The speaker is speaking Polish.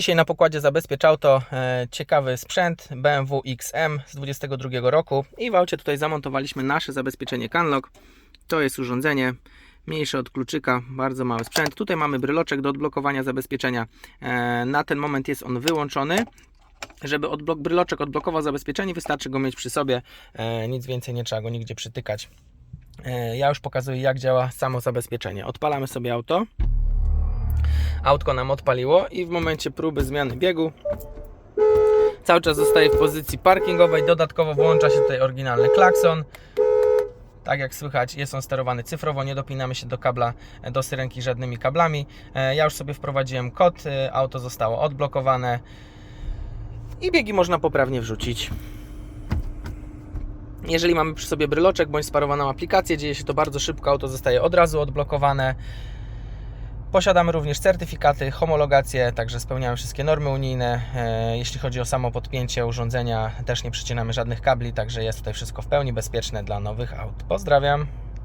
Dzisiaj na pokładzie zabezpiecz auto e, ciekawy sprzęt BMW XM z 22 roku i w aucie tutaj zamontowaliśmy nasze zabezpieczenie Canlock. To jest urządzenie mniejsze od kluczyka, bardzo mały sprzęt. Tutaj mamy bryloczek do odblokowania zabezpieczenia. E, na ten moment jest on wyłączony. Żeby odblok, bryloczek odblokował zabezpieczenie, wystarczy go mieć przy sobie. E, nic więcej nie trzeba go nigdzie przytykać. Ja już pokazuję jak działa samo zabezpieczenie. Odpalamy sobie auto autko nam odpaliło i w momencie próby zmiany biegu cały czas zostaje w pozycji parkingowej. Dodatkowo włącza się tutaj oryginalny klakson. Tak jak słychać, jest on sterowany cyfrowo, nie dopinamy się do kabla, do syrenki żadnymi kablami. E, Ja już sobie wprowadziłem kod, e, auto zostało odblokowane i biegi można poprawnie wrzucić. Jeżeli mamy przy sobie bryloczek bądź sparowaną aplikację, dzieje się to bardzo szybko, auto zostaje od razu odblokowane. Posiadamy również certyfikaty, homologacje, także spełniamy wszystkie normy unijne. E, Jeśli chodzi o samo podpięcie urządzenia, też nie przycinamy żadnych kabli, także jest tutaj wszystko w pełni bezpieczne dla nowych aut. Pozdrawiam.